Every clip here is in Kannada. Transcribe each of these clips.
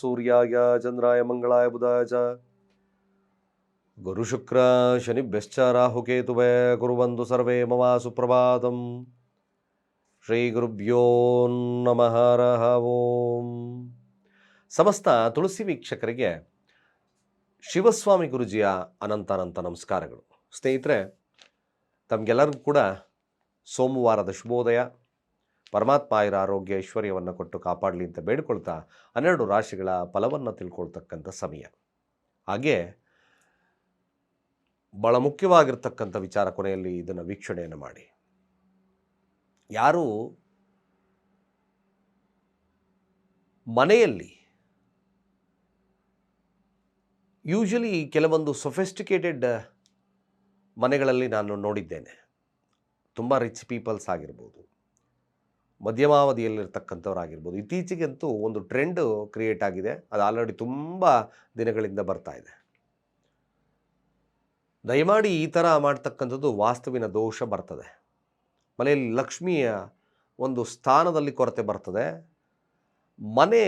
ಸೂರ್ಯಾಯ ಚಂದ್ರಾಯ ಮಂಗಳಾಯ ಬುಧಾಯ ಚ. ಗುರುಶುಕ್ರ ಶನಿಭ್ಯಶ್ಚ ರಾಹುಕೇತುವೆ ಕುರುವಂದು ಸರ್ವೇ ಮಮ ಸುಪ್ರಭಾತಂ. ಶ್ರೀ ಗುರುಭ್ಯೋ ನಮಃ ಓಂ. ಸಮಸ್ತ ತುಳಸಿ ವೀಕ್ಷಕರಿಗೆ ಶಿವಸ್ವಾಮಿ ಗುರುಜಿಯ ಅನಂತ ಅನಂತ ನಮಸ್ಕಾರಗಳು. ಸ್ನೇಹಿತರೆ, ತಮಗೆಲ್ಲರಿಗೂ ಕೂಡ ಸೋಮವಾರದ ಶುಭೋದಯ. ಪರಮಾತ್ಮ ಇರ ಆರೋಗ್ಯ ಐಶ್ವರ್ಯವನ್ನು ಕೊಟ್ಟು ಕಾಪಾಡಲಿ ಅಂತ ಬೇಡಿಕೊಳ್ತಾ ಹನ್ನೆರಡು ರಾಶಿಗಳ ಫಲವನ್ನು ತಿಳ್ಕೊಳ್ತಕ್ಕಂಥ ಸಮಯ. ಹಾಗೆ ಭಾಳ ಮುಖ್ಯವಾಗಿರ್ತಕ್ಕಂಥ ವಿಚಾರ ಕೊನೆಯಲ್ಲಿ ಇದನ್ನು ವೀಕ್ಷಣೆಯನ್ನು ಮಾಡಿ. ಯಾರು ಮನೆಯಲ್ಲಿ ಯೂಶಲಿ ಕೆಲವೊಂದು ಸೊಫೆಸ್ಟಿಕೇಟೆಡ್ ಮನೆಗಳಲ್ಲಿ ನಾನು ನೋಡಿದ್ದೇನೆ. ತುಂಬ ರಿಚ್ ಪೀಪಲ್ಸ್ ಆಗಿರ್ಬೋದು. ಮಧ್ಯಮಾವಧಿಯಲ್ಲಿರ್ತಕ್ಕಂಥವ್ರಾಗಿರ್ಬೋದು. ಇತ್ತೀಚೆಗಂತೂ ಒಂದು ಟ್ರೆಂಡ್ ಕ್ರಿಯೇಟ್ ಆಗಿದೆ. ಅದು ಆಲ್ರೆಡಿ ತುಂಬ ದಿನಗಳಿಂದ ಬರ್ತಾ ಇದೆ. ದಯಮಾಡಿ ಈ ಥರ ಮಾಡ್ತಕ್ಕಂಥದ್ದು ವಾಸ್ತುವಿನ ದೋಷ ಬರ್ತದೆ. ಮನೆಯಲ್ಲಿ ಲಕ್ಷ್ಮಿಯ ಒಂದು ಸ್ಥಾನದಲ್ಲಿ ಕೊರತೆ ಬರ್ತದೆ. ಮನೆ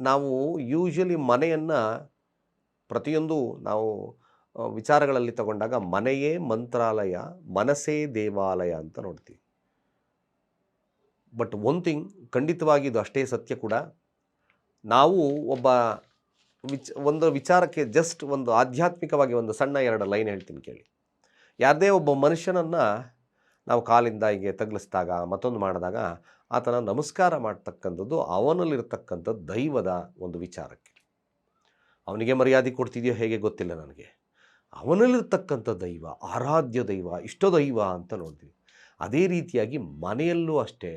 ನಾವು ಯೂಶಲಿ ಮನೆಯನ್ನು ಪ್ರತಿಯೊಂದು ನಾವು, ವಿಚಾರಗಳಲ್ಲಿ ತಗೊಂಡಾಗ ಮನೆಯೇ ಮಂತ್ರಾಲಯ, ಮನಸ್ಸೇ ದೇವಾಲಯ ಅಂತ ನೋಡ್ತೀವಿ. ಬಟ್ ಒನ್ ಥಿಂಗ್ ಖಂಡಿತವಾಗಿ ಇದು ಅಷ್ಟೇ ಸತ್ಯ ಕೂಡ. ನಾವು ಒಬ್ಬ ವಿಚ್, ಒಂದು ವಿಚಾರಕ್ಕೆ ಜಸ್ಟ್ ಒಂದು ಆಧ್ಯಾತ್ಮಿಕವಾಗಿ ಒಂದು ಸಣ್ಣ ಎರಡು ಲೈನ್ ಹೇಳ್ತೀನಿ ಕೇಳಿ. ಯಾವುದೇ ಒಬ್ಬ ಮನುಷ್ಯನನ್ನು ನಾವು ಕಾಲಿಂದ ಹೀಗೆ ತಗ್ಲಿಸಿದಾಗ, ಮತ್ತೊಂದು ಮಾಡಿದಾಗ, ಆತನ ನಮಸ್ಕಾರ ಮಾಡ್ತಕ್ಕಂಥದ್ದು ಅವನಲ್ಲಿರ್ತಕ್ಕಂಥ ದೈವದ ಒಂದು ವಿಚಾರಕ್ಕೆ. ಅವನಿಗೆ ಮರ್ಯಾದೆ ಕೊಡ್ತಿದೆಯೋ ಹೇಗೆ ಗೊತ್ತಿಲ್ಲ ನನಗೆ. ಅವನಲ್ಲಿರ್ತಕ್ಕಂಥ ದೈವ, ಆರಾಧ್ಯ ದೈವ, ಇಷ್ಟ ದೈವ ಅಂತ ನೋಡ್ತೀವಿ. ಅದೇ ರೀತಿಯಾಗಿ ಮನೆಯಲ್ಲೂ ಅಷ್ಟೇ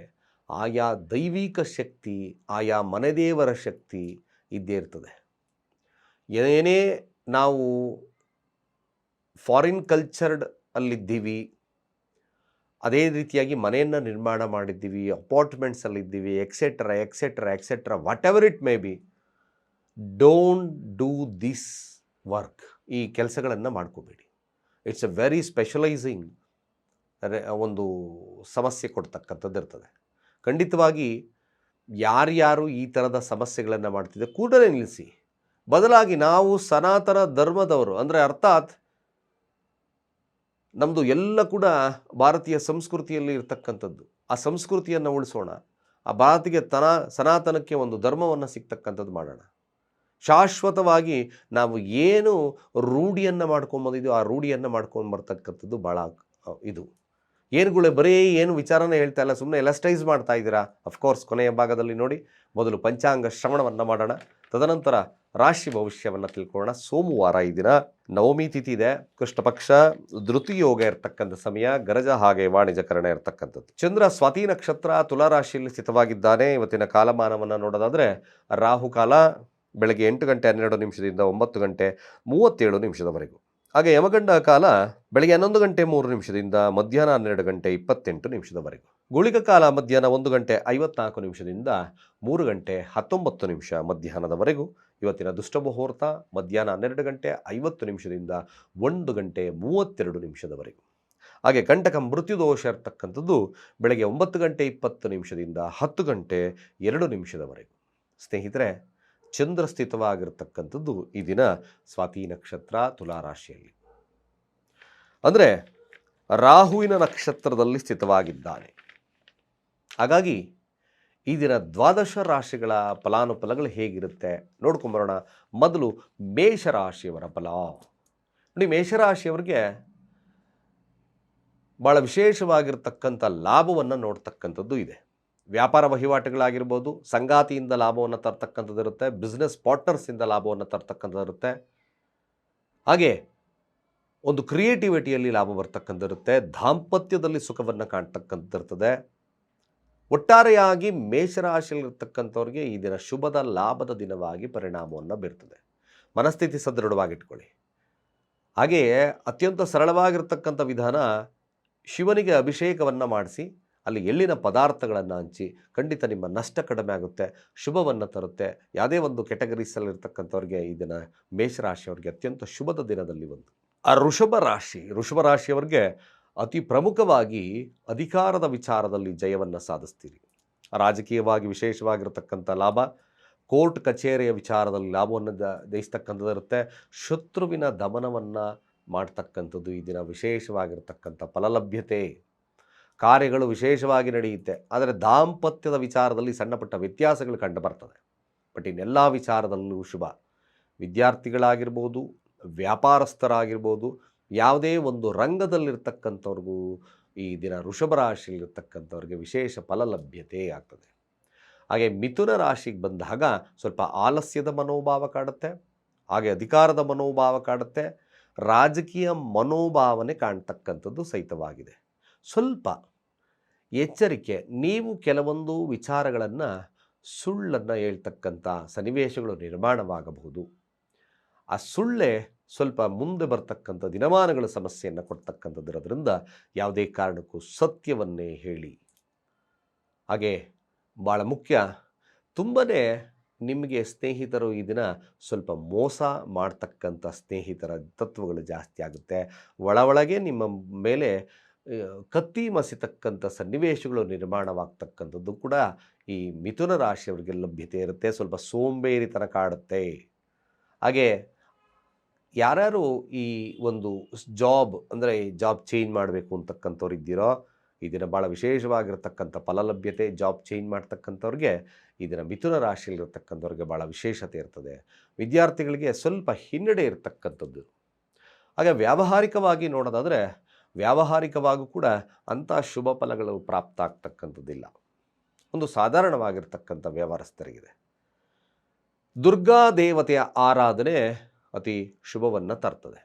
ಆಯಾ ದೈವಿಕ ಶಕ್ತಿ, ಆಯಾ ಮನೆದೇವರ ಶಕ್ತಿ ಇದ್ದೇ ಇರ್ತದೆ. ಏನೇ ನಾವು ಫಾರಿನ್ ಕಲ್ಚರ್ಡ್ ಅಲ್ಲಿದ್ದೀವಿ, ಅದೇ ರೀತಿಯಾಗಿ ಮನೆಯನ್ನು ನಿರ್ಮಾಣ ಮಾಡಿದ್ದೀವಿ ಅಪಾರ್ಟ್ಮೆಂಟ್ಸಲ್ಲಿದ್ದೀವಿ etcetera etcetera etcetera whatever it may be don't do this work ಈ ಕೆಲಸಗಳನ್ನು ಮಾಡ್ಕೋಬೇಡಿ. ಇಟ್ಸ್ ಎ ವೆರಿ ಸ್ಪೆಷಲೈಸಿಂಗ್ ಒಂದು ಸಮಸ್ಯೆ ಕೊಡ್ತಕ್ಕಂಥದ್ದು ಇರ್ತದೆ ಖಂಡಿತವಾಗಿ ಯಾರ್ಯಾರು ಈ ಥರದ ಸಮಸ್ಯೆಗಳನ್ನು ಮಾಡ್ತಿದ್ದೆ, ಕೂಡಲೇ ನಿಲ್ಲಿಸಿ. ಬದಲಾಗಿ ನಾವು ಸನಾತನ ಧರ್ಮದವರು, ಅಂದರೆ ಅರ್ಥಾತ್ ನಮ್ಮದು ಎಲ್ಲ ಕೂಡ ಭಾರತೀಯ ಸಂಸ್ಕೃತಿಯಲ್ಲಿ ಇರ್ತಕ್ಕಂಥದ್ದು. ಆ ಸಂಸ್ಕೃತಿಯನ್ನು ಉಳಿಸೋಣ. ಆ ಭಾರತಿಗೆ ತನ, ಸನಾತನಕ್ಕೆ ಒಂದು ಧರ್ಮವನ್ನು ಸಿಗ್ತಕ್ಕಂಥದ್ದು ಮಾಡೋಣ. ಶಾಶ್ವತವಾಗಿ ನಾವು ಏನು ರೂಢಿಯನ್ನು ಮಾಡ್ಕೊಂಬಂದಿದ್ದೀವೋ ಆ ರೂಢಿಯನ್ನು ಮಾಡ್ಕೊಂಡು ಬರ್ತಕ್ಕಂಥದ್ದು ಭಾಳ ಇದು. ಏನುಗಳೇ ಬರೀ ಏನು ವಿಚಾರನ ಹೇಳ್ತಾ ಇಲ್ಲ ಸುಮ್ಮನೆ ಎಲಸ್ಟೈಸ್ ಮಾಡ್ತಾ ಇದ್ದೀರಾ? ಅಫ್ಕೋರ್ಸ್ ಕೊನೆಯ ಭಾಗದಲ್ಲಿ ನೋಡಿ, ಮೊದಲು ಪಂಚಾಂಗ ಶ್ರವಣವನ್ನು ಮಾಡೋಣ. ತದನಂತರ ರಾಶಿ ಭವಿಷ್ಯವನ್ನು ತಿಳ್ಕೊಳ್ಳೋಣ. ಸೋಮವಾರ ಈ ದಿನ ನವಮಿ ತಿಥಿ ಇದೆ. ಕೃಷ್ಣ ಪಕ್ಷ ಧೃತಿ ಯೋಗ ಇರ್ತಕ್ಕಂಥ ಸಮಯ, ಗರಜ ಹಾಗೆ ವಾಣಿಜ್ಯಕರಣ ಇರತಕ್ಕಂಥದ್ದು. ಚಂದ್ರ ಸ್ವಾತಿ ನಕ್ಷತ್ರ ತುಲಾ ರಾಶಿಯಲ್ಲಿ ಸ್ಥಿತವಾಗಿದ್ದಾನೆ. ಇವತ್ತಿನ ಕಾಲಮಾನವನ್ನು ನೋಡೋದಾದರೆ ರಾಹುಕಾಲ ಬೆಳಗ್ಗೆ ಎಂಟು ಗಂಟೆ ಹನ್ನೆರಡು ನಿಮಿಷದಿಂದ ಒಂಬತ್ತು ಗಂಟೆ ಮೂವತ್ತೇಳು ನಿಮಿಷದವರೆಗೂ. ಹಾಗೆ ಯಮಗಂಡ ಕಾಲ ಬೆಳಗ್ಗೆ ಹನ್ನೊಂದು ಗಂಟೆ ಮೂರು ನಿಮಿಷದಿಂದ ಮಧ್ಯಾಹ್ನ ಹನ್ನೆರಡು ಗಂಟೆ ಇಪ್ಪತ್ತೆಂಟು ನಿಮಿಷದವರೆಗೂ. ಗುಳಿಗ ಕಾಲ ಮಧ್ಯಾಹ್ನ ಒಂದು ಗಂಟೆ ಐವತ್ನಾಲ್ಕು ನಿಮಿಷದಿಂದ ಮೂರು ಗಂಟೆ ಹತ್ತೊಂಬತ್ತು ನಿಮಿಷ ಮಧ್ಯಾಹ್ನದವರೆಗೂ. ಇವತ್ತಿನ ದುಷ್ಟ ಮುಹೂರ್ತ ಮಧ್ಯಾಹ್ನ ಹನ್ನೆರಡು ಗಂಟೆ ಐವತ್ತು ನಿಮಿಷದಿಂದ ಒಂದು ಗಂಟೆ ಮೂವತ್ತೆರಡು ನಿಮಿಷದವರೆಗೂ. ಹಾಗೆ ಕಂಟಕ ಮೃತ್ಯುದೋಷ ಇರ್ತಕ್ಕಂಥದ್ದು ಬೆಳಗ್ಗೆ ಒಂಬತ್ತು ಗಂಟೆ ಇಪ್ಪತ್ತು ನಿಮಿಷದಿಂದ ಹತ್ತು ಗಂಟೆ ಎರಡು ನಿಮಿಷದವರೆಗೂ. ಸ್ನೇಹಿತರೆ ಚಂದ್ರ ಸ್ಥಿತವಾಗಿರ್ತಕ್ಕಂಥದ್ದು ಈ ದಿನ ಸ್ವಾತಿ ನಕ್ಷತ್ರ ತುಲಾರಾಶಿಯಲ್ಲಿ. ಅಂದರೆ ರಾಹುವಿನ ನಕ್ಷತ್ರದಲ್ಲಿ ಸ್ಥಿತವಾಗಿದ್ದಾನೆ. ಹಾಗಾಗಿ ಈ ದಿನ ದ್ವಾದಶ ರಾಶಿಗಳ ಫಲಾನುಫಲಗಳು ಹೇಗಿರುತ್ತೆ ನೋಡ್ಕೊಂಬರೋಣ. ಮೊದಲು ಮೇಷರಾಶಿಯವರ ಫಲ. ನೋಡಿ, ಮೇಷರಾಶಿಯವರಿಗೆ ಭಾಳ ವಿಶೇಷವಾಗಿರ್ತಕ್ಕಂಥ ಲಾಭವನ್ನು ನೋಡ್ತಕ್ಕಂಥದ್ದು ಇದೆ. ವ್ಯಾಪಾರ ವಹಿವಾಟುಗಳಾಗಿರ್ಬೋದು, ಸಂಗಾತಿಯಿಂದ ಲಾಭವನ್ನು ತರ್ತಕ್ಕಂಥದ್ದಿರುತ್ತೆ ಬಿಸ್ನೆಸ್ ಪಾರ್ಟ್ನರ್ಸಿಂದ ಲಾಭವನ್ನು ತರ್ತಕ್ಕಂಥದ್ದಿರುತ್ತೆ ಹಾಗೆ ಒಂದು ಕ್ರಿಯೇಟಿವಿಟಿಯಲ್ಲಿ ಲಾಭ ಬರ್ತಕ್ಕಂಥದ್ದಿರುತ್ತೆ ದಾಂಪತ್ಯದಲ್ಲಿ ಸುಖವನ್ನು ಕಾಣ್ತಕ್ಕಂಥದ್ದು ಇರ್ತದೆ. ಒಟ್ಟಾರೆಯಾಗಿ ಮೇಷರಾಶಿಯಲ್ಲಿರ್ತಕ್ಕಂಥವ್ರಿಗೆ ಈ ದಿನ ಶುಭದ ಲಾಭದ ದಿನವಾಗಿ ಪರಿಣಾಮವನ್ನು ಬೀರ್ತದೆ. ಮನಸ್ಥಿತಿ ಸದೃಢವಾಗಿಟ್ಕೊಳ್ಳಿ. ಹಾಗೆಯೇ ಅತ್ಯಂತ ಸರಳವಾಗಿರ್ತಕ್ಕಂಥ ವಿಧಾನ ಶಿವನಿಗೆ ಅಭಿಷೇಕವನ್ನು ಮಾಡಿಸಿ ಅಲ್ಲಿ ಎಳ್ಳಿನ ಪದಾರ್ಥಗಳನ್ನು ಹಂಚಿ ಖಂಡಿತ ನಿಮ್ಮ ನಷ್ಟ ಕಡಿಮೆ ಆಗುತ್ತೆ, ಶುಭವನ್ನು ತರುತ್ತೆ. ಯಾವುದೇ ಒಂದು ಕೆಟಗರೀಸಲ್ಲಿರ್ತಕ್ಕಂಥವ್ರಿಗೆ ಈ ದಿನ ಮೇಷರಾಶಿಯವ್ರಿಗೆ ಅತ್ಯಂತ ಶುಭದ ದಿನದಲ್ಲಿ ಒಂದು. ಆ ಋಷಭ ರಾಶಿ, ಋಷಭ ರಾಶಿಯವ್ರಿಗೆ ಅತಿ ಪ್ರಮುಖವಾಗಿ ಅಧಿಕಾರದ ವಿಚಾರದಲ್ಲಿ ಜಯವನ್ನು ಸಾಧಿಸ್ತೀರಿ. ರಾಜಕೀಯವಾಗಿ ವಿಶೇಷವಾಗಿರತಕ್ಕಂಥ ಲಾಭ, ಕೋರ್ಟ್ ಕಚೇರಿಯ ವಿಚಾರದಲ್ಲಿ ಲಾಭವನ್ನು ಜಯಿಸ್ತಕ್ಕಂಥದ್ದು ಇರುತ್ತೆ. ಶತ್ರುವಿನ ದಮನವನ್ನು ಮಾಡ್ತಕ್ಕಂಥದ್ದು ಈ ದಿನ ವಿಶೇಷವಾಗಿರ್ತಕ್ಕಂಥ ಫಲಲಭ್ಯತೆ. ಕಾರ್ಯಗಳು ವಿಶೇಷವಾಗಿ ನಡೆಯುತ್ತೆ. ಆದರೆ ದಾಂಪತ್ಯದ ವಿಚಾರದಲ್ಲಿ ಸಣ್ಣಪುಟ್ಟ ವ್ಯತ್ಯಾಸಗಳು ಕಂಡು ಬರ್ತದೆ. ಬಟ್ ಇನ್ನೆಲ್ಲ ವಿಚಾರದಲ್ಲೂ ಶುಭ. ವಿದ್ಯಾರ್ಥಿಗಳಾಗಿರ್ಬೋದು, ವ್ಯಾಪಾರಸ್ಥರಾಗಿರ್ಬೋದು, ಯಾವುದೇ ಒಂದು ರಂಗದಲ್ಲಿರ್ತಕ್ಕಂಥವ್ರಿಗೂ ಈ ದಿನ ಋಷಭ ರಾಶಿಯಲ್ಲಿರ್ತಕ್ಕಂಥವ್ರಿಗೆ ವಿಶೇಷ ಫಲ ಲಭ್ಯತೆ ಆಗ್ತದೆ. ಹಾಗೆ ಮಿಥುನ ರಾಶಿಗೆ ಬಂದಾಗ ಸ್ವಲ್ಪ ಆಲಸ್ಯದ ಮನೋಭಾವ ಕಾಡುತ್ತೆ. ಹಾಗೆ ಅಧಿಕಾರದ ಮನೋಭಾವ ಕಾಡುತ್ತೆ. ರಾಜಕೀಯ ಮನೋಭಾವನೆ ಕಾಣ್ತಕ್ಕಂಥದ್ದು ಸಹಿತವಾಗಿದೆ. ಸ್ವಲ್ಪ ಎಚ್ಚರಿಕೆ, ನೀವು ಕೆಲವೊಂದು ವಿಚಾರಗಳನ್ನು ಸುಳ್ಳನ್ನು ಹೇಳ್ತಕ್ಕಂಥ ಸನ್ನಿವೇಶಗಳು ನಿರ್ಮಾಣವಾಗಬಹುದು. ಆ ಸುಳ್ಳೆ ಸ್ವಲ್ಪ ಮುಂದೆ ಬರ್ತಕ್ಕಂಥ ದಿನಮಾನಗಳ ಸಮಸ್ಯೆಯನ್ನು ಕೊಡ್ತಕ್ಕಂಥದ್ದಿರೋದ್ರಿಂದ ಯಾವುದೇ ಕಾರಣಕ್ಕೂ ಸತ್ಯವನ್ನೇ ಹೇಳಿ. ಹಾಗೆ ಭಾಳ ಮುಖ್ಯ, ತುಂಬನೇ ನಿಮಗೆ ಸ್ನೇಹಿತರು ಈ ದಿನ ಸ್ವಲ್ಪ ಮೋಸ ಮಾಡ್ತಕ್ಕಂಥ ಸ್ನೇಹಿತರ ತತ್ವಗಳು ಜಾಸ್ತಿ ಆಗುತ್ತೆ. ಒಳ ಒಳಗೆ ನಿಮ್ಮ ಮೇಲೆ ಕತ್ತಿ ಮಸಿತಕ್ಕಂಥ ಸನ್ನಿವೇಶಗಳು ನಿರ್ಮಾಣವಾಗ್ತಕ್ಕಂಥದ್ದು ಕೂಡ ಈ ಮಿಥುನ ರಾಶಿಯವರಿಗೆ ಲಭ್ಯತೆ ಇರುತ್ತೆ. ಸ್ವಲ್ಪ ಸೋಂಬೇರಿತನ ಕಾಡುತ್ತೆ. ಹಾಗೆ ಯಾರ್ಯಾರು ಈ ಒಂದು ಜಾಬ್ ಅಂದರೆ ಜಾಬ್ ಚೇಂಜ್ ಮಾಡಬೇಕು ಅಂತಕ್ಕಂಥವ್ರು ಇದ್ದೀರೋ ದಿನ ಭಾಳ ವಿಶೇಷವಾಗಿರ್ತಕ್ಕಂಥ ಫಲಲಭ್ಯತೆ, ಜಾಬ್ ಚೇಂಜ್ ಮಾಡ್ತಕ್ಕಂಥವ್ರಿಗೆ ದಿನ ಮಿಥುನ ರಾಶಿಯಲ್ಲಿರ್ತಕ್ಕಂಥವ್ರಿಗೆ ಭಾಳ ವಿಶೇಷತೆ ಇರ್ತದೆ. ವಿದ್ಯಾರ್ಥಿಗಳಿಗೆ ಸ್ವಲ್ಪ ಹಿನ್ನಡೆ ಇರತಕ್ಕಂಥದ್ದು. ಹಾಗೆ ವ್ಯಾವಹಾರಿಕವಾಗಿ ನೋಡೋದಾದರೆ ವ್ಯಾವಹಾರಿಕವಾಗೂ ಕೂಡ ಅಂಥ ಶುಭ ಫಲಗಳು ಪ್ರಾಪ್ತ ಆಗ್ತಕ್ಕಂಥದ್ದಿಲ್ಲ ಒಂದು ಸಾಧಾರಣವಾಗಿರ್ತಕ್ಕಂಥ ವ್ಯವಹಾರಸ್ಥರಿಗಿದೆ. ದುರ್ಗಾ ದೇವತೆಯ ಆರಾಧನೆ ಅತಿ ಶುಭವನ್ನು ತರ್ತದೆ.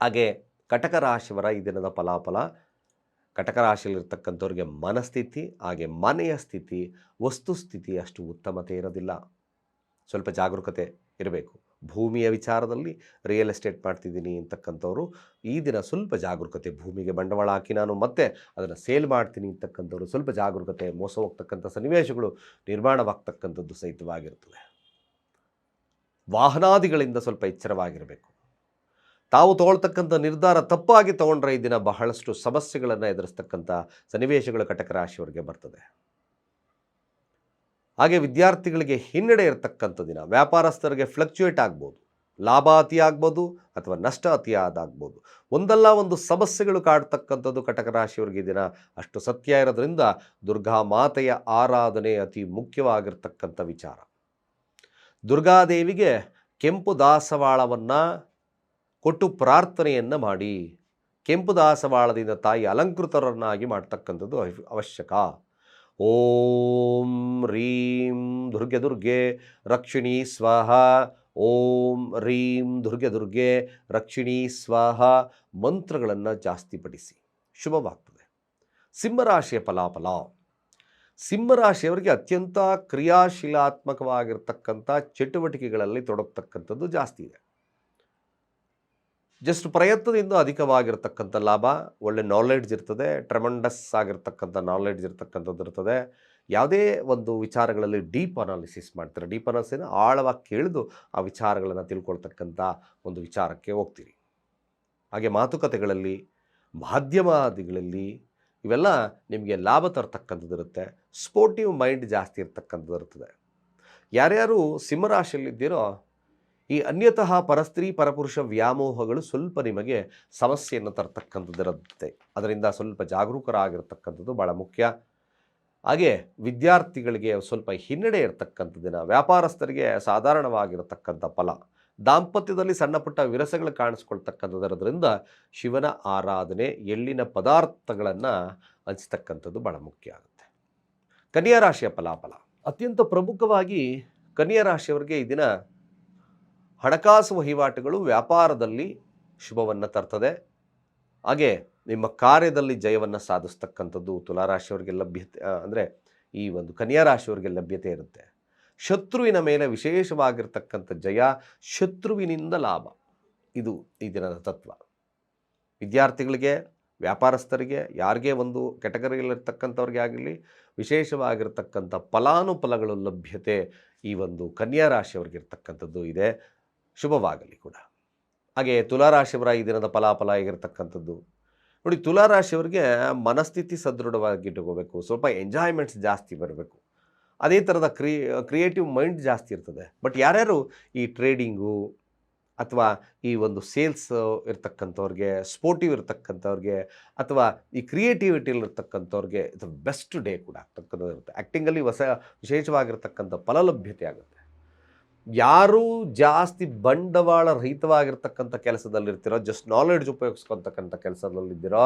ಹಾಗೆ ಕಟಕ ರಾಶಿಯವರ ಈ ದಿನದ ಫಲಾಫಲ ಕಟಕ ರಾಶಿಯಲ್ಲಿರ್ತಕ್ಕಂಥವ್ರಿಗೆ ಮನಸ್ಥಿತಿ, ಹಾಗೆ ಮನೆಯ ಸ್ಥಿತಿ, ವಸ್ತುಸ್ಥಿತಿ ಅಷ್ಟು ಉತ್ತಮತೆ ಇರೋದಿಲ್ಲ. ಸ್ವಲ್ಪ ಜಾಗರೂಕತೆ ಇರಬೇಕು. ಭೂಮಿಯ ವಿಚಾರದಲ್ಲಿ ರಿಯಲ್ ಎಸ್ಟೇಟ್ ಮಾಡ್ತಿದ್ದೀನಿ ಅಂತಕ್ಕಂಥವ್ರು, ಈ ದಿನ ಸ್ವಲ್ಪ ಜಾಗರೂಕತೆ ಭೂಮಿಗೆ ಬಂಡವಾಳ ಹಾಕಿ ನಾನು ಮತ್ತೆ ಅದನ್ನು ಸೇಲ್ ಮಾಡ್ತೀನಿ ಅಂತಕ್ಕಂಥವ್ರು ಸ್ವಲ್ಪ ಜಾಗರೂಕತೆ, ಮೋಸ ಹೋಗ್ತಕ್ಕಂಥ ಸನ್ನಿವೇಶಗಳು ನಿರ್ಮಾಣವಾಗ್ತಕ್ಕಂಥದ್ದು ಸಹಿತವಾಗಿರ್ತದೆ. ವಾಹನಾದಿಗಳಿಂದ ಸ್ವಲ್ಪ ಎಚ್ಚರವಾಗಿರಬೇಕು. ತಾವು ತಗೊಳ್ತಕ್ಕಂಥ ನಿರ್ಧಾರ ತಪ್ಪಾಗಿ ತಗೊಂಡ್ರೆ ಈ ದಿನ ಬಹಳಷ್ಟು ಸಮಸ್ಯೆಗಳನ್ನು ಎದುರಿಸ್ತಕ್ಕಂಥ ಸನ್ನಿವೇಶಗಳು ಕಟಕ ರಾಶಿಯವರಿಗೆ ಬರ್ತದೆ. ಹಾಗೆ ವಿದ್ಯಾರ್ಥಿಗಳಿಗೆ ಹಿನ್ನಡೆ ಇರತಕ್ಕಂಥ ದಿನ. ವ್ಯಾಪಾರಸ್ಥರಿಗೆ ಫ್ಲಕ್ಚುಯೇಟ್ ಆಗ್ಬೋದು. ಲಾಭ ಅತಿ ಆಗ್ಬೋದು ಅಥವಾ ನಷ್ಟ ಅತಿಯಾದಾಗ್ಬೋದು ಒಂದಲ್ಲ ಒಂದು ಸಮಸ್ಯೆಗಳು ಕಾಡ್ತಕ್ಕಂಥದ್ದು ಕಟಕ ರಾಶಿಯವರಿಗೆ ದಿನ ಅಷ್ಟು ಸತ್ಯ ಇರೋದರಿಂದ ದುರ್ಗಾ ಮಾತೆಯ ಆರಾಧನೆ ಅತಿ ಮುಖ್ಯವಾಗಿರ್ತಕ್ಕಂಥ ವಿಚಾರ. ದುರ್ಗಾದೇವಿಗೆ ಕೆಂಪು ದಾಸವಾಳವನ್ನು ಕೊಟ್ಟು ಪ್ರಾರ್ಥನೆಯನ್ನು ಮಾಡಿ. ಕೆಂಪು ದಾಸವಾಳದಿಂದ ತಾಯಿ ಅಲಂಕೃತರನ್ನಾಗಿ ಮಾಡ್ತಕ್ಕಂಥದ್ದು ಅವ್- ಅವಶ್ಯಕ. ಓಂ ರೀಂ ದುರ್ಗೆ ದುರ್ಗೆ ರಕ್ಷಿಣಿ ಸ್ವಾಹ. ಓಂ ರೀಂ ದುರ್ಗೆ ದುರ್ಗೆ ರಕ್ಷಿಣಿ ಸ್ವಾಹ. ಮಂತ್ರಗಳನ್ನು ಜಾಸ್ತಿ ಪಡಿಸಿ ಶುಭವಾಗ್ತದೆ. ಸಿಂಹರಾಶಿಯ ಫಲಾಫಲ. ಸಿಂಹರಾಶಿಯವರಿಗೆ ಅತ್ಯಂತ ಕ್ರಿಯಾಶೀಲಾತ್ಮಕವಾಗಿರ್ತಕ್ಕಂಥ ಚಟುವಟಿಕೆಗಳಲ್ಲಿ ತೊಡಗ್ತಕ್ಕಂಥದ್ದು ಜಾಸ್ತಿ ಇದೆ. ಜಸ್ಟ್ ಪ್ರಯತ್ನದಿಂದ ಅಧಿಕವಾಗಿರ್ತಕ್ಕಂಥ ಲಾಭ, ಒಳ್ಳೆ ನಾಲೆಡ್ಜ್ ಇರ್ತದೆ ಟ್ರೆಮಂಡಸ್ ಆಗಿರ್ತಕ್ಕಂಥ ನಾಲೆಡ್ಜ್ ಇರ್ತಕ್ಕಂಥದ್ದು ಇರ್ತದೆ. ಯಾವುದೇ ಒಂದು ವಿಚಾರಗಳಲ್ಲಿ ಡೀಪ್ ಅನಾಲಿಸಿಸ್ ಮಾಡ್ತಾರೆ? ಡೀಪ್ ಅನಾಲಿಸಿನ ಆಳವಾಗಿ ಕೇಳಿದು ಆ ವಿಚಾರಗಳನ್ನು ತಿಳ್ಕೊಳ್ತಕ್ಕಂಥ ಒಂದು ವಿಚಾರಕ್ಕೆ ಹೋಗ್ತೀರಿ. ಹಾಗೆ ಮಾತುಕತೆಗಳಲ್ಲಿ, ಮಾಧ್ಯಮಾದಿಗಳಲ್ಲಿ ಇವೆಲ್ಲ ನಿಮಗೆ ಲಾಭ ತರ್ತಕ್ಕಂಥದ್ದು ಇರುತ್ತೆ ಸ್ಪೋರ್ಟಿವ್ ಮೈಂಡ್ ಜಾಸ್ತಿ ಇರ್ತಕ್ಕಂಥದ್ದು ಇರ್ತದೆ. ಯಾರ್ಯಾರು ಸಿಂಹರಾಶಿಯಲ್ಲಿದ್ದೀರೋ ಈ ಅನ್ಯತಃ ಪರಸ್ತ್ರೀ ಪರಪುರುಷ ವ್ಯಾಮೋಹಗಳು ಸ್ವಲ್ಪ ನಿಮಗೆ ಸಮಸ್ಯೆಯನ್ನು ತರ್ತಕ್ಕಂಥದ್ದಿರುತ್ತೆ. ಅದರಿಂದ ಸ್ವಲ್ಪ ಜಾಗರೂಕರಾಗಿರ್ತಕ್ಕಂಥದ್ದು ಭಾಳ ಮುಖ್ಯ. ಹಾಗೆ ವಿದ್ಯಾರ್ಥಿಗಳಿಗೆ ಸ್ವಲ್ಪ ಹಿನ್ನಡೆ ಇರತಕ್ಕಂಥ ದಿನ, ವ್ಯಾಪಾರಸ್ಥರಿಗೆ ಸಾಧಾರಣವಾಗಿರತಕ್ಕಂಥ ಫಲ, ದಾಂಪತ್ಯದಲ್ಲಿ ಸಣ್ಣ ಪುಟ್ಟ ವಿರಸಗಳು ಕಾಣಿಸ್ಕೊಳ್ತಕ್ಕಂಥದ್ದಿರೋದ್ರಿಂದ ಶಿವನ ಆರಾಧನೆ, ಎಳ್ಳಿನ ಪದಾರ್ಥಗಳನ್ನು ಹಂಚ್ತಕ್ಕಂಥದ್ದು ಭಾಳ ಮುಖ್ಯ ಆಗುತ್ತೆ. ಕನ್ಯಾ ರಾಶಿಯ ಫಲಾಫಲ. ಅತ್ಯಂತ ಪ್ರಮುಖವಾಗಿ ಕನ್ಯಾ ರಾಶಿಯವರಿಗೆ ಈ ದಿನ ಹಣಕಾಸು ವಹಿವಾಟುಗಳು ವ್ಯಾಪಾರದಲ್ಲಿ ಶುಭವನ್ನು ತರ್ತದೆ. ಹಾಗೆ ನಿಮ್ಮ ಕಾರ್ಯದಲ್ಲಿ ಜಯವನ್ನು ಸಾಧಿಸ್ತಕ್ಕಂಥದ್ದು ತುಲಾರಾಶಿಯವರಿಗೆ ಲಭ್ಯತೆ ಅಂದರೆ ಈ ಒಂದು ಕನ್ಯಾ ರಾಶಿಯವರಿಗೆ ಲಭ್ಯತೆ ಇರುತ್ತೆ. ಶತ್ರುವಿನ ಮೇಲೆ ವಿಶೇಷವಾಗಿರ್ತಕ್ಕಂಥ ಜಯ ಶತ್ರುವಿನಿಂದ ಲಾಭ. ಇದು ಈ ದಿನದ ತತ್ವ. ವಿದ್ಯಾರ್ಥಿಗಳಿಗೆ, ವ್ಯಾಪಾರಸ್ಥರಿಗೆ, ಯಾರಿಗೆ ಒಂದು ಕೆಟಗರಿಯಲ್ಲಿರ್ತಕ್ಕಂಥವ್ರಿಗೆ ಆಗಲಿ, ವಿಶೇಷವಾಗಿರ್ತಕ್ಕಂಥ ಫಲಾನುಫಲಗಳು ಲಭ್ಯತೆ ಈ ಒಂದು ಕನ್ಯಾ ರಾಶಿಯವರಿಗೆ ಇರ್ತಕ್ಕಂಥದ್ದು ಇದೆ. ಶುಭವಾಗಲಿ ಕೂಡ. ಹಾಗೆ ತುಲಾರಾಶಿಯವರ ಈ ದಿನದ ಫಲಾಫಲ ಆಗಿರತಕ್ಕಂಥದ್ದು ನೋಡಿ, ತುಲಾರಾಶಿಯವರಿಗೆ ಮನಸ್ಥಿತಿ ಸದೃಢವಾಗಿ ಇಟ್ಕೋಬೇಕು, ಸ್ವಲ್ಪ ಎಂಜಾಯ್ಮೆಂಟ್ಸ್ ಜಾಸ್ತಿ ಬರಬೇಕು. ಅದೇ ಥರದ ಕ್ರಿಯೇ ಕ್ರಿಯೇಟಿವ್ ಮೈಂಡ್ ಜಾಸ್ತಿ ಇರ್ತದೆ. ಬಟ್ ಯಾರ್ಯಾರು ಈ ಟ್ರೇಡಿಂಗು ಅಥವಾ ಈ ಒಂದು ಸೇಲ್ಸ್ ಇರ್ತಕ್ಕಂಥವ್ರಿಗೆ ಸ್ಪೋರ್ಟಿವ್ ಇರ್ತಕ್ಕಂಥವ್ರಿಗೆ ಅಥವಾ ಈ ಕ್ರಿಯೇಟಿವಿಟಿಲಿ ಇರ್ತಕ್ಕಂಥವ್ರಿಗೆ ಇದು ಬೆಸ್ಟ್ ಡೇ ಕೂಡ ಆಗ್ತಕ್ಕಂಥದ್ದು ಇರುತ್ತೆ. ಆ್ಯಕ್ಟಿಂಗಲ್ಲಿ ಹೊಸ ವಿಶೇಷವಾಗಿರ್ತಕ್ಕಂಥ ಫಲಲಭ್ಯತೆ ಆಗುತ್ತೆ. ಯಾರು ಜಾಸ್ತಿ ಬಂಡವಾಳ ರಹಿತವಾಗಿರ್ತಕ್ಕಂಥ ಕೆಲಸದಲ್ಲಿರ್ತೀರೋ ಜಸ್ಟ್ ನಾಲೆಡ್ಜ್ ಉಪಯೋಗಿಸ್ಕೊತಕ್ಕಂಥ ಕೆಲಸದಲ್ಲಿದ್ದೀರೋ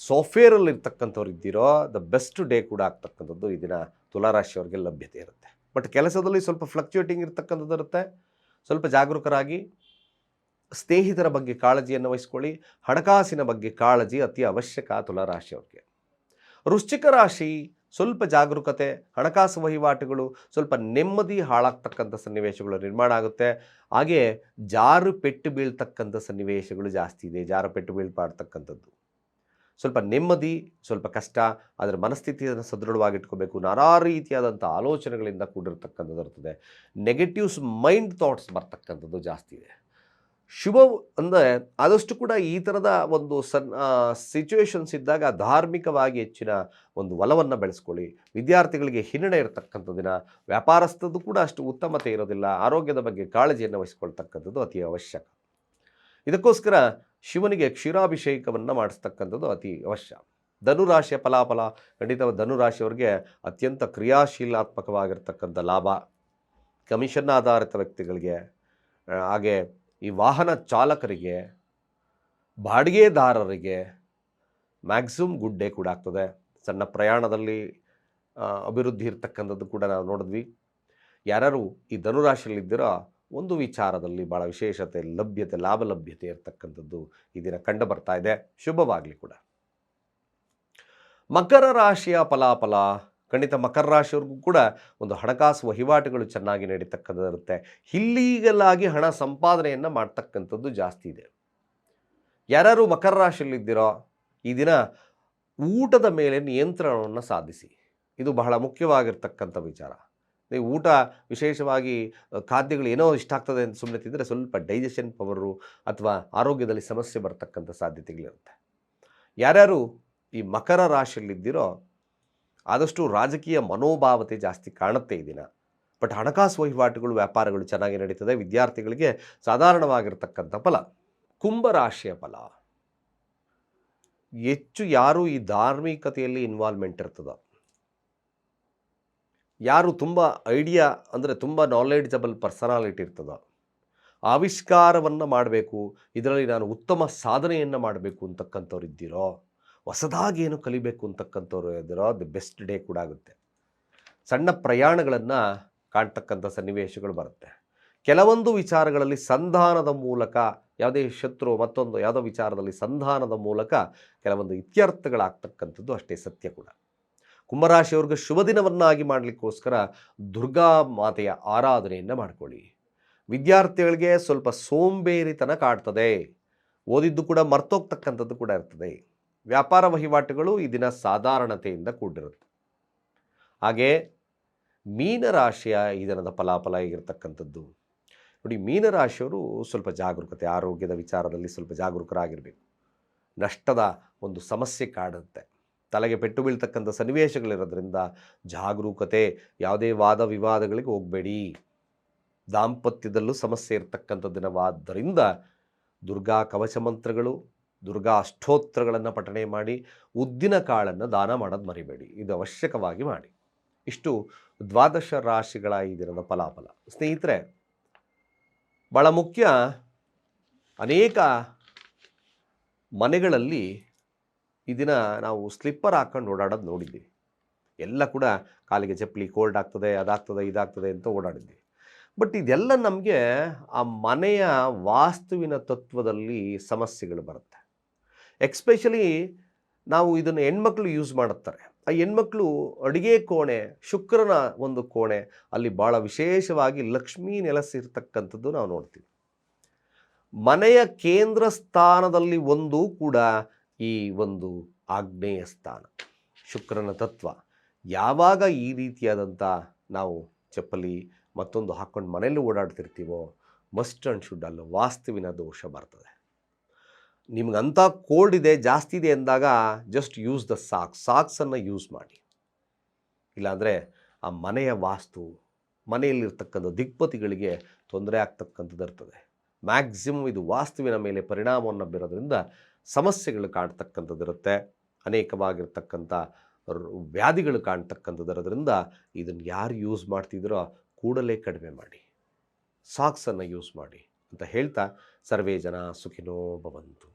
ಸಾಫ್ಟ್ವೇರಲ್ಲಿ ಇರ್ತಕ್ಕಂಥವ್ರು ಇದ್ದೀರೋ ದ ಬೆಸ್ಟ್ ಡೇ ಕೂಡ ಆಗ್ತಕ್ಕಂಥದ್ದು ಈ ದಿನ ತುಲಾರಾಶಿಯವ್ರಿಗೆ ಲಭ್ಯತೆ ಇರುತ್ತೆ. ಬಟ್ ಕೆಲಸದಲ್ಲಿ ಸ್ವಲ್ಪ ಫ್ಲಕ್ಚುಯೇಟಿಂಗ್ ಇರ್ತಕ್ಕಂಥದ್ದು ಇರುತ್ತೆ. ಸ್ವಲ್ಪ ಜಾಗರೂಕರಾಗಿ ಸ್ನೇಹಿತರ ಬಗ್ಗೆ ಕಾಳಜಿಯನ್ನು ವಹಿಸ್ಕೊಳ್ಳಿ, ಹಣಕಾಸಿನ ಬಗ್ಗೆ ಕಾಳಜಿ ಅತಿ ಅವಶ್ಯಕ ತುಲಾರಾಶಿಯವ್ರಿಗೆ. ವೃಶ್ಚಿಕ ರಾಶಿ ಸ್ವಲ್ಪ ಜಾಗರೂಕತೆ, ಹಣಕಾಸು ವಹಿವಾಟುಗಳು, ಸ್ವಲ್ಪ ನೆಮ್ಮದಿ ಹಾಳಾಗ್ತಕ್ಕಂಥ ಸನ್ನಿವೇಶಗಳು ನಿರ್ಮಾಣ ಆಗುತ್ತೆ. ಹಾಗೆ ಜಾರು ಪೆಟ್ಟು ಬೀಳ್ತಕ್ಕಂಥ ಸನ್ನಿವೇಶಗಳು ಜಾಸ್ತಿ ಇದೆ, ಜಾರು ಪೆಟ್ಟು ಬೀಳ್ಪಾಡ್ತಕ್ಕಂಥದ್ದು ಸ್ವಲ್ಪ ನೆಮ್ಮದಿ, ಸ್ವಲ್ಪ ಕಷ್ಟ ಅದರ ಮನಸ್ಥಿತಿಯನ್ನು ಸದೃಢವಾಗಿಟ್ಕೋಬೇಕು. ನಾನಾ ರೀತಿಯಾದಂಥ ಆಲೋಚನೆಗಳಿಂದ ಕೂಡಿರ್ತಕ್ಕಂಥದ್ದು ಇರ್ತದೆ. ನೆಗೆಟಿವ್ಸ್ ಮೈಂಡ್ ಥಾಟ್ಸ್ ಬರ್ತಕ್ಕಂಥದ್ದು ಜಾಸ್ತಿ ಇದೆ. ಶುಭ ಅಂದರೆ ಆದಷ್ಟು ಕೂಡ ಈ ಥರದ ಒಂದು ಸನ್ ಸಿಚುವೇಶನ್ಸ್ ಇದ್ದಾಗ ಧಾರ್ಮಿಕವಾಗಿ ಹೆಚ್ಚಿನ ಒಂದು ಒಲವನ್ನು ಬೆಳೆಸ್ಕೊಳ್ಳಿ. ವಿದ್ಯಾರ್ಥಿಗಳಿಗೆ ಹಿನ್ನಡೆ ಇರತಕ್ಕಂಥ ದಿನ, ವ್ಯಾಪಾರಸ್ಥದ್ದು ಕೂಡ ಅಷ್ಟು ಉತ್ತಮತೆ ಇರೋದಿಲ್ಲ. ಆರೋಗ್ಯದ ಬಗ್ಗೆ ಕಾಳಜಿಯನ್ನು ವಹಿಸ್ಕೊಳ್ತಕ್ಕಂಥದ್ದು ಅತಿ ಅವಶ್ಯಕ. ಇದಕ್ಕೋಸ್ಕರ ಶಿವನಿಗೆ ಕ್ಷೀರಾಭಿಷೇಕವನ್ನು ಮಾಡಿಸ್ತಕ್ಕಂಥದ್ದು ಅತಿ ಅವಶ್ಯ. ಧನುರಾಶಿಯ ಫಲಾಫಲ ಖಂಡಿತ ಧನುರಾಶಿಯವರಿಗೆ ಅತ್ಯಂತ ಕ್ರಿಯಾಶೀಲಾತ್ಮಕವಾಗಿರ್ತಕ್ಕಂಥ ಲಾಭ. ಕಮಿಷನ್ ಆಧಾರಿತ ವ್ಯಕ್ತಿಗಳಿಗೆ ಹಾಗೆ ಈ ವಾಹನ ಚಾಲಕರಿಗೆ, ಬಾಡಿಗೆದಾರರಿಗೆ ಮ್ಯಾಕ್ಸಿಮಮ್ ಗುಡ್ ಡೇ ಕೂಡ ಆಗ್ತದೆ. ಸಣ್ಣ ಪ್ರಯಾಣದಲ್ಲಿ ಅಭಿವೃದ್ಧಿ ಇರ್ತಕ್ಕಂಥದ್ದು ಕೂಡ ನಾವು ನೋಡಿದ್ವಿ. ಯಾರ್ಯಾರು ಈ ಧನುರಾಶಿಯಲ್ಲಿದ್ದೀರೋ, ಒಂದು ವಿಚಾರದಲ್ಲಿ ಭಾಳ ವಿಶೇಷತೆ, ಲಭ್ಯತೆ, ಲಾಭ ಲಭ್ಯತೆ ಇರತಕ್ಕಂಥದ್ದು ಈ ದಿನ ಕಂಡು ಬರ್ತಾ ಇದೆ. ಶುಭವಾಗಲಿ ಕೂಡ. ಮಕರ ರಾಶಿಯ ಫಲಾಫಲ ಖಂಡಿತ ಮಕರ ರಾಶಿಯವ್ರಿಗೂ ಕೂಡ ಒಂದು ಹಣಕಾಸು ವಹಿವಾಟುಗಳು ಚೆನ್ನಾಗಿ ನಡೀತಕ್ಕಂಥದ್ದಿರುತ್ತೆ. ಇಲ್ಲೀಗಲಾಗಿ ಹಣ ಸಂಪಾದನೆಯನ್ನು ಮಾಡ್ತಕ್ಕಂಥದ್ದು ಜಾಸ್ತಿ ಇದೆ. ಯಾರ್ಯಾರು ಮಕರ ರಾಶಿಯಲ್ಲಿದ್ದೀರೋ ಈ ದಿನ ಊಟದ ಮೇಲೆ ನಿಯಂತ್ರಣವನ್ನು ಸಾಧಿಸಿ. ಇದು ಬಹಳ ಮುಖ್ಯವಾಗಿರ್ತಕ್ಕಂಥ ವಿಚಾರ. ನೀವು ಊಟ ವಿಶೇಷವಾಗಿ ಖಾದ್ಯಗಳು ಏನೋ ಇಷ್ಟ ಆಗ್ತದೆ ಅಂತ ಸುಮ್ಮನೆ ತಿಂದರೆ ಸ್ವಲ್ಪ ಡೈಜೆಷನ್ ಪವರು ಅಥವಾ ಆರೋಗ್ಯದಲ್ಲಿ ಸಮಸ್ಯೆ ಬರ್ತಕ್ಕಂಥ ಸಾಧ್ಯತೆಗಳಿರುತ್ತೆ. ಯಾರ್ಯಾರು ಈ ಮಕರ ರಾಶಿಯಲ್ಲಿದ್ದೀರೋ ಆದಷ್ಟು ರಾಜಕೀಯ ಮನೋಭಾವತೆ ಜಾಸ್ತಿ ಕಾಣುತ್ತೆ ಈ ದಿನ. ಬಟ್ ಹಣಕಾಸು ವಹಿವಾಟುಗಳು, ವ್ಯಾಪಾರಗಳು ಚೆನ್ನಾಗಿ ನಡೀತದೆ. ವಿದ್ಯಾರ್ಥಿಗಳಿಗೆ ಸಾಧಾರಣವಾಗಿರ್ತಕ್ಕಂಥ ಫಲ. ಕುಂಭರಾಶಿಯ ಫಲ. ಹೆಚ್ಚು ಯಾರು ಈ ಧಾರ್ಮಿಕತೆಯಲ್ಲಿ ಇನ್ವಾಲ್ವ್ಮೆಂಟ್ ಇರ್ತದೆ? ಯಾರು ತುಂಬ ಐಡಿಯಾ ಅಂದರೆ ತುಂಬ ನಾಲೆಡ್ಜಬಲ್ ಪರ್ಸನಾಲಿಟಿ ಇರ್ತದೆ? ಆವಿಷ್ಕಾರವನ್ನು ಮಾಡಬೇಕು. ಇದರಲ್ಲಿ ನಾನು ಉತ್ತಮ ಸಾಧನೆಯನ್ನು ಮಾಡಬೇಕು ಅಂತಕ್ಕಂಥವ್ರು ಇದ್ದೀರೋ? ಹೊಸದಾಗಿ ಏನು ಕಲಿಬೇಕು ಅಂತಕ್ಕಂಥವ್ರು ಇದ್ದಿರೋ ದಿ ಬೆಸ್ಟ್ ಡೇ ಕೂಡ ಆಗುತ್ತೆ. ಸಣ್ಣ ಪ್ರಯಾಣಗಳನ್ನು ಕಾಣ್ತಕ್ಕಂಥ ಸನ್ನಿವೇಶಗಳು ಬರುತ್ತೆ. ಕೆಲವೊಂದು ವಿಚಾರಗಳಲ್ಲಿ ಸಂಧಾನದ ಮೂಲಕ, ಯಾವುದೇ ಶತ್ರು ಮತ್ತೊಂದು ಯಾವುದೋ ವಿಚಾರದಲ್ಲಿ ಸಂಧಾನದ ಮೂಲಕ ಕೆಲವೊಂದು ಇತ್ಯರ್ಥಗಳಾಗ್ತಕ್ಕಂಥದ್ದು ಅಷ್ಟೇ ಸತ್ಯ ಕೂಡ. ಕುಂಭರಾಶಿಯವ್ರಿಗೆ ಶುಭ ದಿನವನ್ನಾಗಿ ಮಾಡಲಿಕ್ಕೋಸ್ಕರ ದುರ್ಗಾ ಮಾತೆಯ ಆರಾಧನೆಯನ್ನು ಮಾಡ್ಕೊಳ್ಳಿ. ವಿದ್ಯಾರ್ಥಿಗಳಿಗೆ ಸ್ವಲ್ಪ ಸೋಂಬೇರಿತನ ಕಾಡ್ತದೆ ಓದಿದ್ದು ಕೂಡ ಮರ್ತೋಗ್ತಕ್ಕಂಥದ್ದು ಕೂಡ ಇರ್ತದೆ. ವ್ಯಾಪಾರ ವಹಿವಾಟುಗಳು ಈ ದಿನ ಸಾಧಾರಣತೆಯಿಂದ ಕೂಡಿರುತ್ತೆ. ಹಾಗೆ ಮೀನರಾಶಿಯ ಈ ದಿನದ ಫಲಾಫಲ ಆಗಿರ್ತಕ್ಕಂಥದ್ದು ನೋಡಿ, ಮೀನರಾಶಿಯವರು ಸ್ವಲ್ಪ ಜಾಗರೂಕತೆ, ಆರೋಗ್ಯದ ವಿಚಾರದಲ್ಲಿ ಸ್ವಲ್ಪ ಜಾಗರೂಕರಾಗಿರಬೇಕು. ನಷ್ಟದ ಒಂದು ಸಮಸ್ಯೆ ಕಾಡುತ್ತೆ. ತಲೆಗೆ ಪೆಟ್ಟು ಬೀಳ್ತಕ್ಕಂಥ ಸನ್ನಿವೇಶಗಳಿರೋದ್ರಿಂದ ಜಾಗರೂಕತೆ, ಯಾವುದೇ ವಾದ ವಿವಾದಗಳಿಗೆ ಹೋಗಬೇಡಿ. ದಾಂಪತ್ಯದಲ್ಲೂ ಸಮಸ್ಯೆ ಇರತಕ್ಕಂಥ ದಿನವಾದ್ದರಿಂದ ದುರ್ಗಾ ಕವಚ ಮಂತ್ರಗಳು ದುರ್ಗಾ ಅಷ್ಟೋತ್ರಗಳನ್ನು ಪಠಣೆ ಮಾಡಿ ಉದ್ದಿನ ಕಾಳನ್ನು ದಾನ ಮಾಡೋದು ಮರಿಬೇಡಿ. ಇದು ಅವಶ್ಯಕವಾಗಿ ಮಾಡಿ. ಇಷ್ಟು ದ್ವಾದಶ ರಾಶಿಗಳ ಈ ದಿನದ ಫಲಾಫಲ. ಸ್ನೇಹಿತರೆ ಭಾಳ ಮುಖ್ಯ ಅನೇಕ ಮನೆಗಳಲ್ಲಿ ಈ ದಿನ ನಾವು ಸ್ಲಿಪ್ಪರ್ ಹಾಕ್ಕೊಂಡು ಓಡಾಡೋದು ನೋಡಿದ್ದೀವಿ ಎಲ್ಲ ಕೂಡ ಕಾಲಿಗೆ ಚಪ್ಪಲಿ, ಕೋಲ್ಡ್ ಆಗ್ತದೆ, ಅದಾಗ್ತದೆ, ಇದಾಗ್ತದೆ ಅಂತ ಓಡಾಡಿದ್ವಿ. ಬಟ್ ಇದೆಲ್ಲ ನಮಗೆ ಆ ಮನೆಯ ವಾಸ್ತುವಿನ ತತ್ವದಲ್ಲಿ ಸಮಸ್ಯೆಗಳು ಬರುತ್ತೆ. ಎಕ್ಸ್ಪೆಷಲಿ ನಾವು ಇದನ್ನು ಹೆಣ್ಮಕ್ಳು ಯೂಸ್ ಮಾಡುತ್ತಾರೆ. ಆ ಹೆಣ್ಮಕ್ಳು ಅಡುಗೆ ಕೋಣೆ, ಶುಕ್ರನ ಒಂದು ಕೋಣೆ, ಅಲ್ಲಿ ಭಾಳ ವಿಶೇಷವಾಗಿ ಲಕ್ಷ್ಮೀ ನೆಲೆಸಿರ್ತಕ್ಕಂಥದ್ದು ನಾವು ನೋಡ್ತೀವಿ. ಮನೆಯ ಕೇಂದ್ರ ಸ್ಥಾನದಲ್ಲಿ ಒಂದು ಕೂಡ ಈ ಒಂದು ಆಗ್ನೇಯ ಸ್ಥಾನ, ಶುಕ್ರನ ತತ್ವ. ಯಾವಾಗ ಈ ರೀತಿಯಾದಂಥ ನಾವು ಚಪ್ಪಲಿ ಮತ್ತೊಂದು ಹಾಕ್ಕೊಂಡು ಮನೆಯಲ್ಲಿ ಓಡಾಡ್ತಿರ್ತೀವೋ ಮಸ್ಟ್ ಆ್ಯಂಡ್ ಶುಡ್ ಅಲ್ಲ ವಾಸ್ತುವಿನ ದೋಷ ಬರ್ತದೆ. ನಿಮ್ಗಂಥ ಕೋಲ್ಡ್ ಇದೆ, ಜಾಸ್ತಿ ಇದೆ ಅಂದಾಗ ಜಸ್ಟ್ ಯೂಸ್ ದ ಸಾಕ್ಸ್ ಸಾಕ್ಸನ್ನು ಯೂಸ್ ಮಾಡಿ. ಇಲ್ಲಾಂದರೆ ಆ ಮನೆಯ ವಾಸ್ತು, ಮನೆಯಲ್ಲಿರ್ತಕ್ಕಂಥ ದಿಗ್ಪತಿಗಳಿಗೆ ತೊಂದರೆ ಆಗ್ತಕ್ಕಂಥದ್ದು ಇರ್ತದೆ. ಮ್ಯಾಕ್ಸಿಮಮ್ ಇದು ವಾಸ್ತುವಿನ ಮೇಲೆ ಪರಿಣಾಮವನ್ನು ಬೀರೋದ್ರಿಂದ ಸಮಸ್ಯೆಗಳು ಕಾಣ್ತಕ್ಕಂಥದ್ದಿರುತ್ತೆ ಅನೇಕವಾಗಿರ್ತಕ್ಕಂಥ ವ್ಯಾಧಿಗಳು ಕಾಣ್ತಕ್ಕಂಥದ್ದು ಇರೋದ್ರಿಂದ ಇದನ್ನು ಯಾರು ಯೂಸ್ ಮಾಡ್ತಿದ್ದೀರೋ ಕೂಡಲೇ ಕಡಿಮೆ ಮಾಡಿ. ಸಾಕ್ಸನ್ನು ಯೂಸ್ ಮಾಡಿ ಅಂತ ಹೇಳ್ತಾ ಸರ್ವೇ ಜನ ಸುಖಿನೋ ಭವಂತು